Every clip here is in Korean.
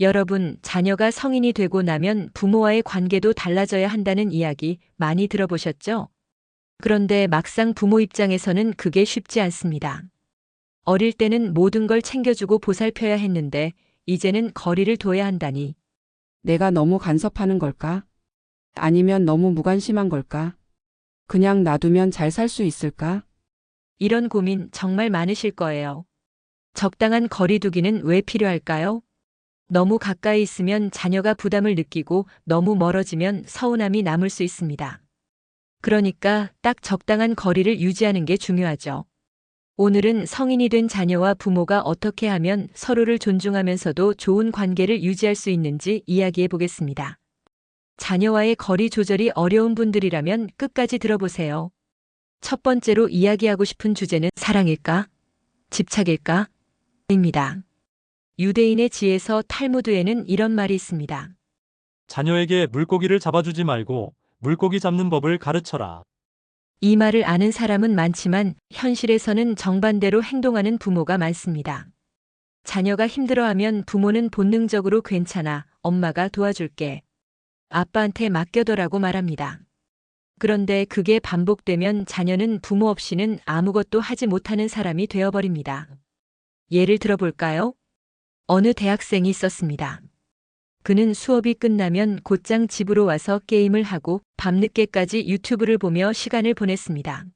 여러분, 자녀가 성인이 되고 나면 부모와의 관계도 달라져야 한다는 이야기 많이 들어보셨죠? 그런데 막상 부모 입장에서는 그게 쉽지 않습니다. 어릴 때는 모든 걸 챙겨주고 보살펴야 했는데, 이제는 거리를 둬야 한다니. 내가 너무 간섭하는 걸까? 아니면 너무 무관심한 걸까? 그냥 놔두면 잘 살 수 있을까? 이런 고민 정말 많으실 거예요. 적당한 거리두기는 왜 필요할까요? 너무 가까이 있으면 자녀가 부담을 느끼고 너무 멀어지면 서운함이 남을 수 있습니다. 그러니까 딱 적당한 거리를 유지하는 게 중요하죠. 오늘은 성인이 된 자녀와 부모가 어떻게 하면 서로를 존중하면서도 좋은 관계를 유지할 수 있는지 이야기해 보겠습니다. 자녀와의 거리 조절이 어려운 분들이라면 끝까지 들어보세요. 첫 번째로 이야기하고 싶은 주제는 사랑일까? 집착일까? 입니다. 유대인의 지에서 탈무드에는 이런 말이 있습니다. 자녀에게 물고기를 잡아주지 말고 물고기 잡는 법을 가르쳐라. 이 말을 아는 사람은 많지만 현실에서는 정반대로 행동하는 부모가 많습니다. 자녀가 힘들어하면 부모는 본능적으로 괜찮아, 엄마가 도와줄게. 아빠한테 맡겨둬라고 말합니다. 그런데 그게 반복되면 자녀는 부모 없이는 아무것도 하지 못하는 사람이 되어버립니다. 예를 들어볼까요? 어느 대학생이 있었습니다. 그는 수업이 끝나면 곧장 집으로 와서 게임을 하고 밤늦게까지 유튜브를 보며 시간을 보냈습니다.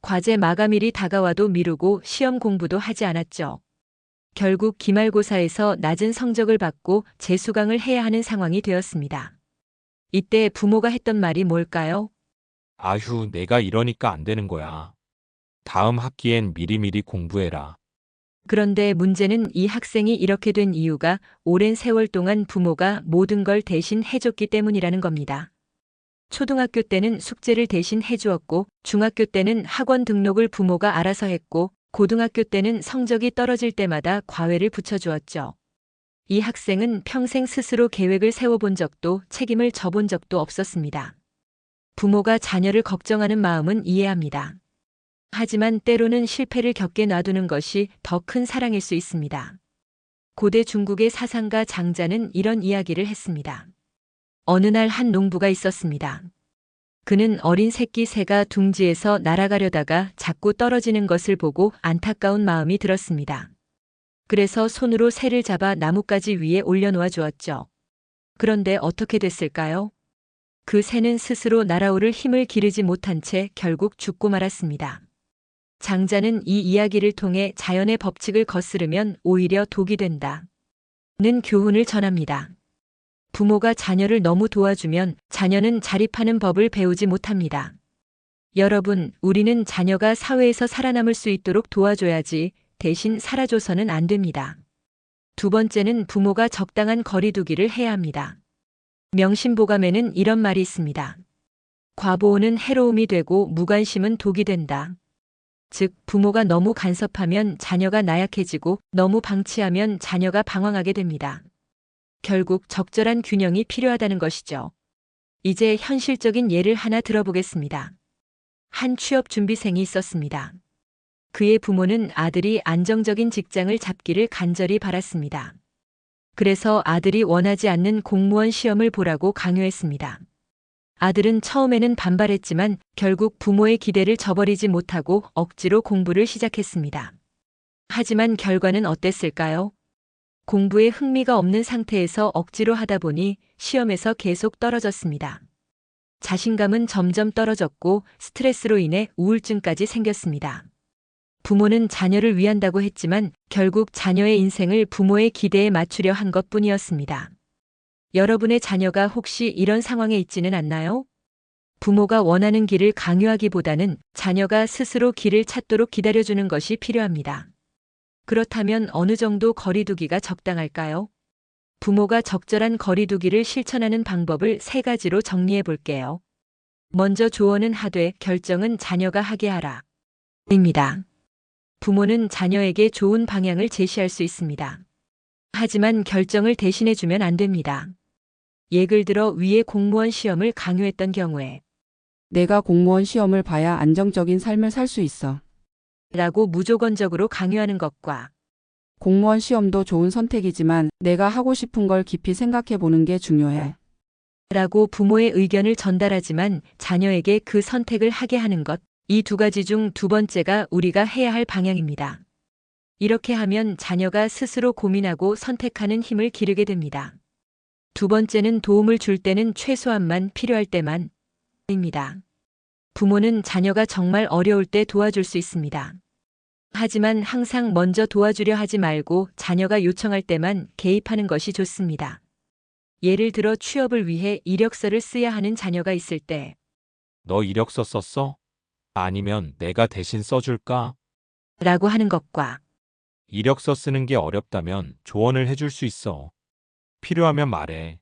과제 마감일이 다가와도 미루고 시험 공부도 하지 않았죠. 결국 기말고사에서 낮은 성적을 받고 재수강을 해야 하는 상황이 되었습니다. 이때 부모가 했던 말이 뭘까요? 아휴, 내가 이러니까 안 되는 거야. 다음 학기엔 미리미리 공부해라. 그런데 문제는 이 학생이 이렇게 된 이유가 오랜 세월 동안 부모가 모든 걸 대신 해줬기 때문이라는 겁니다. 초등학교 때는 숙제를 대신 해주었고, 중학교 때는 학원 등록을 부모가 알아서 했고, 고등학교 때는 성적이 떨어질 때마다 과외를 붙여주었죠. 이 학생은 평생 스스로 계획을 세워본 적도 책임을 져본 적도 없었습니다. 부모가 자녀를 걱정하는 마음은 이해합니다. 하지만 때로는 실패를 겪게 놔두는 것이 더 큰 사랑일 수 있습니다. 고대 중국의 사상가 장자는 이런 이야기를 했습니다. 어느 날 한 농부가 있었습니다. 그는 어린 새끼 새가 둥지에서 날아가려다가 자꾸 떨어지는 것을 보고 안타까운 마음이 들었습니다. 그래서 손으로 새를 잡아 나뭇가지 위에 올려놓아 주었죠. 그런데 어떻게 됐을까요? 그 새는 스스로 날아오를 힘을 기르지 못한 채 결국 죽고 말았습니다. 장자는 이 이야기를 통해 자연의 법칙을 거스르면 오히려 독이 된다. 는 교훈을 전합니다. 부모가 자녀를 너무 도와주면 자녀는 자립하는 법을 배우지 못합니다. 여러분, 우리는 자녀가 사회에서 살아남을 수 있도록 도와줘야지 대신 살아줘서는 안 됩니다. 두 번째는 부모가 적당한 거리두기를 해야 합니다. 명심보감에는 이런 말이 있습니다. 과보호는 해로움이 되고 무관심은 독이 된다. 즉, 부모가 너무 간섭하면 자녀가 나약해지고 너무 방치하면 자녀가 방황하게 됩니다. 결국 적절한 균형이 필요하다는 것이죠. 이제 현실적인 예를 하나 들어보겠습니다. 한 취업 준비생이 있었습니다. 그의 부모는 아들이 안정적인 직장을 잡기를 간절히 바랐습니다. 그래서 아들이 원하지 않는 공무원 시험을 보라고 강요했습니다. 아들은 처음에는 반발했지만 결국 부모의 기대를 저버리지 못하고 억지로 공부를 시작했습니다. 하지만 결과는 어땠을까요? 공부에 흥미가 없는 상태에서 억지로 하다 보니 시험에서 계속 떨어졌습니다. 자신감은 점점 떨어졌고 스트레스로 인해 우울증까지 생겼습니다. 부모는 자녀를 위한다고 했지만 결국 자녀의 인생을 부모의 기대에 맞추려 한 것 뿐이었습니다. 여러분의 자녀가 혹시 이런 상황에 있지는 않나요? 부모가 원하는 길을 강요하기보다는 자녀가 스스로 길을 찾도록 기다려주는 것이 필요합니다. 그렇다면 어느 정도 거리두기가 적당할까요? 부모가 적절한 거리두기를 실천하는 방법을 세 가지로 정리해 볼게요. 먼저 조언은 하되 결정은 자녀가 하게 하라. 입니다. 부모는 자녀에게 좋은 방향을 제시할 수 있습니다. 하지만 결정을 대신해 주면 안 됩니다. 예를 들어 위에 공무원 시험을 강요했던 경우에 내가 공무원 시험을 봐야 안정적인 삶을 살 수 있어. 라고 무조건적으로 강요하는 것과 공무원 시험도 좋은 선택이지만 내가 하고 싶은 걸 깊이 생각해 보는 게 중요해. 라고 부모의 의견을 전달하지만 자녀에게 그 선택을 하게 하는 것, 이 두 가지 중 두 번째가 우리가 해야 할 방향입니다. 이렇게 하면 자녀가 스스로 고민하고 선택하는 힘을 기르게 됩니다. 두 번째는 도움을 줄 때는 최소한만 필요할 때만 입니다. 부모는 자녀가 정말 어려울 때 도와줄 수 있습니다. 하지만 항상 먼저 도와주려 하지 말고 자녀가 요청할 때만 개입하는 것이 좋습니다. 예를 들어 취업을 위해 이력서를 써야 하는 자녀가 있을 때 너 이력서 썼어? 아니면 내가 대신 써줄까? 라고 하는 것과 이력서 쓰는 게 어렵다면 조언을 해줄 수 있어. 필요하면 말해.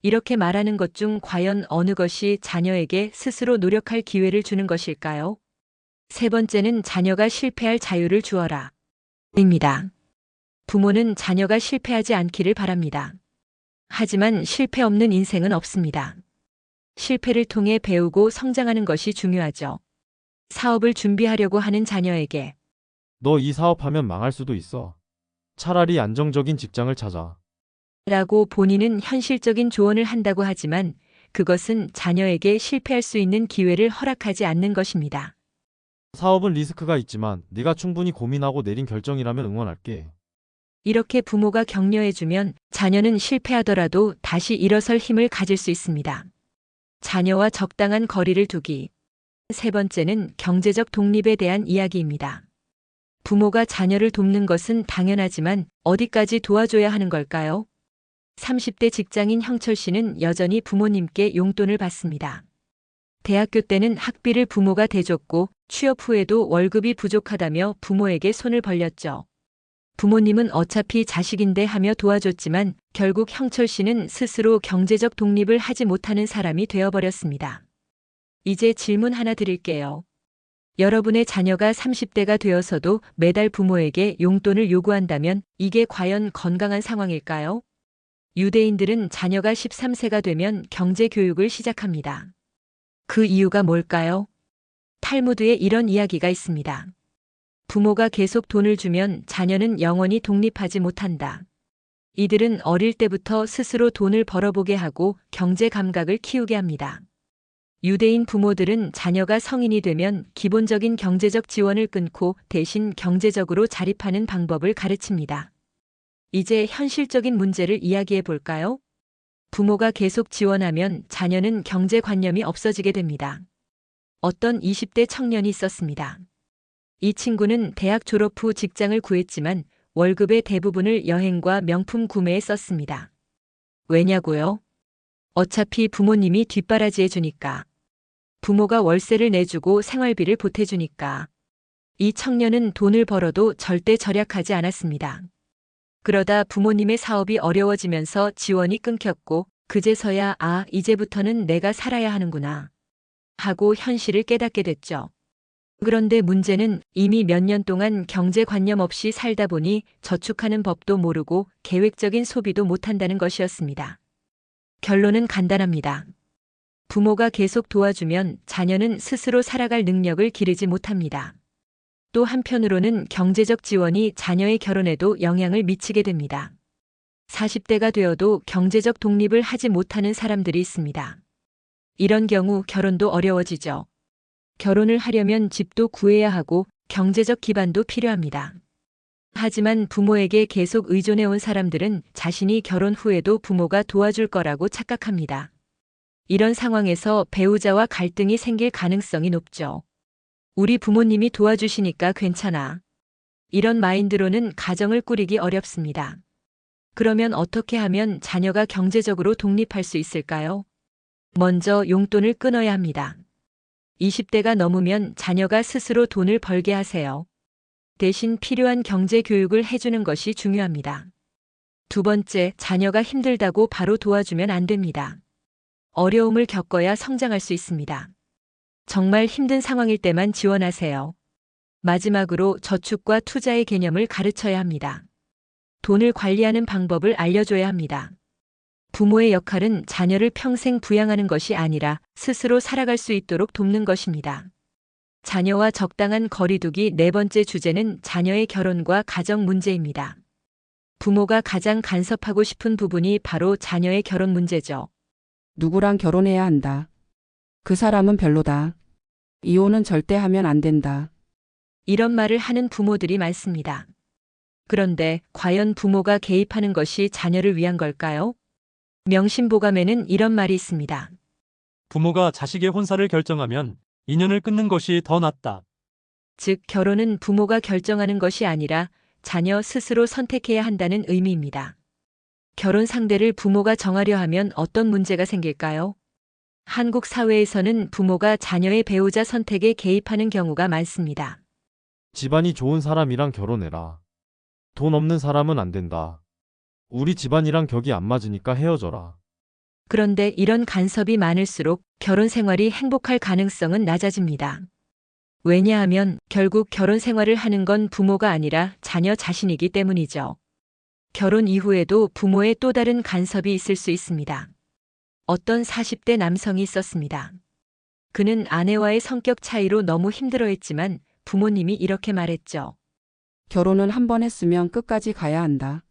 이렇게 말하는 것 중 과연 어느 것이 자녀에게 스스로 노력할 기회를 주는 것일까요? 세 번째는 자녀가 실패할 자유를 주어라. 입니다. 부모는 자녀가 실패하지 않기를 바랍니다. 하지만 실패 없는 인생은 없습니다. 실패를 통해 배우고 성장하는 것이 중요하죠. 사업을 준비하려고 하는 자녀에게 너 이 사업하면 망할 수도 있어. 차라리 안정적인 직장을 찾아. 라고 본인은 현실적인 조언을 한다고 하지만 그것은 자녀에게 실패할 수 있는 기회를 허락하지 않는 것입니다. 사업은 리스크가 있지만 네가 충분히 고민하고 내린 결정이라면 응원할게. 이렇게 부모가 격려해주면 자녀는 실패하더라도 다시 일어설 힘을 가질 수 있습니다. 자녀와 적당한 거리를 두기. 세 번째는 경제적 독립에 대한 이야기입니다. 부모가 자녀를 돕는 것은 당연하지만 어디까지 도와줘야 하는 걸까요? 30대 직장인 형철 씨는 여전히 부모님께 용돈을 받습니다. 대학교 때는 학비를 부모가 대줬고 취업 후에도 월급이 부족하다며 부모에게 손을 벌렸죠. 부모님은 어차피 자식인데 하며 도와줬지만 결국 형철 씨는 스스로 경제적 독립을 하지 못하는 사람이 되어버렸습니다. 이제 질문 하나 드릴게요. 여러분의 자녀가 30대가 되어서도 매달 부모에게 용돈을 요구한다면 이게 과연 건강한 상황일까요? 유대인들은 자녀가 13세가 되면 경제 교육을 시작합니다. 그 이유가 뭘까요? 탈무드에 이런 이야기가 있습니다. 부모가 계속 돈을 주면 자녀는 영원히 독립하지 못한다. 이들은 어릴 때부터 스스로 돈을 벌어보게 하고 경제 감각을 키우게 합니다. 유대인 부모들은 자녀가 성인이 되면 기본적인 경제적 지원을 끊고 대신 경제적으로 자립하는 방법을 가르칩니다. 이제 현실적인 문제를 이야기해 볼까요? 부모가 계속 지원하면 자녀는 경제관념이 없어지게 됩니다. 어떤 20대 청년이 있었습니다. 이 친구는 대학 졸업 후 직장을 구했지만 월급의 대부분을 여행과 명품 구매에 썼습니다. 왜냐고요? 어차피 부모님이 뒷바라지해 주니까. 부모가 월세를 내주고 생활비를 보태주니까. 이 청년은 돈을 벌어도 절대 절약하지 않았습니다. 그러다 부모님의 사업이 어려워지면서 지원이 끊겼고, 그제서야 아, 이제부터는 내가 살아야 하는구나. 하고 현실을 깨닫게 됐죠. 그런데 문제는 이미 몇 년 동안 경제관념 없이 살다 보니 저축하는 법도 모르고 계획적인 소비도 못한다는 것이었습니다. 결론은 간단합니다. 부모가 계속 도와주면 자녀는 스스로 살아갈 능력을 기르지 못합니다. 또 한편으로는 경제적 지원이 자녀의 결혼에도 영향을 미치게 됩니다. 40대가 되어도 경제적 독립을 하지 못하는 사람들이 있습니다. 이런 경우 결혼도 어려워지죠. 결혼을 하려면 집도 구해야 하고 경제적 기반도 필요합니다. 하지만 부모에게 계속 의존해온 사람들은 자신이 결혼 후에도 부모가 도와줄 거라고 착각합니다. 이런 상황에서 배우자와 갈등이 생길 가능성이 높죠. 우리 부모님이 도와주시니까 괜찮아. 이런 마인드로는 가정을 꾸리기 어렵습니다. 그러면 어떻게 하면 자녀가 경제적으로 독립할 수 있을까요? 먼저 용돈을 끊어야 합니다. 20대가 넘으면 자녀가 스스로 돈을 벌게 하세요. 대신 필요한 경제 교육을 해주는 것이 중요합니다. 두 번째, 자녀가 힘들다고 바로 도와주면 안 됩니다. 어려움을 겪어야 성장할 수 있습니다. 정말 힘든 상황일 때만 지원하세요. 마지막으로 저축과 투자의 개념을 가르쳐야 합니다. 돈을 관리하는 방법을 알려줘야 합니다. 부모의 역할은 자녀를 평생 부양하는 것이 아니라 스스로 살아갈 수 있도록 돕는 것입니다. 자녀와 적당한 거리두기 네 번째 주제는 자녀의 결혼과 가정 문제입니다. 부모가 가장 간섭하고 싶은 부분이 바로 자녀의 결혼 문제죠. 누구랑 결혼해야 한다. 그 사람은 별로다. 이혼은 절대 하면 안 된다. 이런 말을 하는 부모들이 많습니다. 그런데 과연 부모가 개입하는 것이 자녀를 위한 걸까요? 명심보감에는 이런 말이 있습니다. 부모가 자식의 혼사를 결정하면 인연을 끊는 것이 더 낫다. 즉, 결혼은 부모가 결정하는 것이 아니라 자녀 스스로 선택해야 한다는 의미입니다. 결혼 상대를 부모가 정하려 하면 어떤 문제가 생길까요? 한국 사회에서는 부모가 자녀의 배우자 선택에 개입하는 경우가 많습니다. 집안이 좋은 사람이랑 결혼해라. 돈 없는 사람은 안 된다. 우리 집안이랑 격이 안 맞으니까 헤어져라. 그런데 이런 간섭이 많을수록 결혼 생활이 행복할 가능성은 낮아집니다. 왜냐하면 결국 결혼 생활을 하는 건 부모가 아니라 자녀 자신이기 때문이죠. 결혼 이후에도 부모의 또 다른 간섭이 있을 수 있습니다. 어떤 40대 남성이 있었습니다. 그는 아내와의 성격 차이로 너무 힘들어했지만 부모님이 이렇게 말했죠. 결혼은 한 번 했으면 끝까지 가야 한다.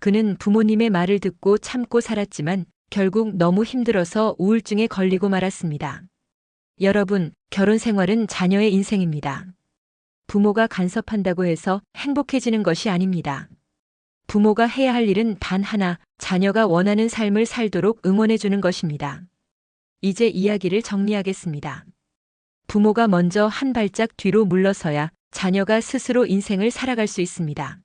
그는 부모님의 말을 듣고 참고 살았지만 결국 너무 힘들어서 우울증에 걸리고 말았습니다. 여러분, 결혼 생활은 자녀의 인생입니다. 부모가 간섭한다고 해서 행복해지는 것이 아닙니다. 부모가 해야 할 일은 단 하나, 자녀가 원하는 삶을 살도록 응원해 주는 것입니다. 이제 이야기를 정리하겠습니다. 부모가 먼저 한 발짝 뒤로 물러서야 자녀가 스스로 인생을 살아갈 수 있습니다.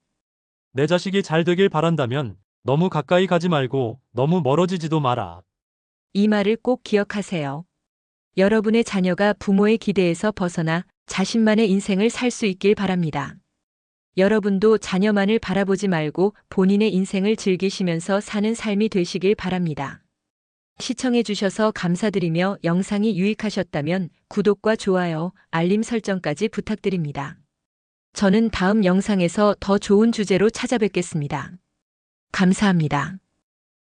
내 자식이 잘 되길 바란다면 너무 가까이 가지 말고 너무 멀어지지도 마라. 이 말을 꼭 기억하세요. 여러분의 자녀가 부모의 기대에서 벗어나 자신만의 인생을 살 수 있길 바랍니다. 여러분도 자녀만을 바라보지 말고 본인의 인생을 즐기시면서 사는 삶이 되시길 바랍니다. 시청해주셔서 감사드리며 영상이 유익하셨다면 구독과 좋아요, 알림 설정까지 부탁드립니다. 저는 다음 영상에서 더 좋은 주제로 찾아뵙겠습니다. 감사합니다.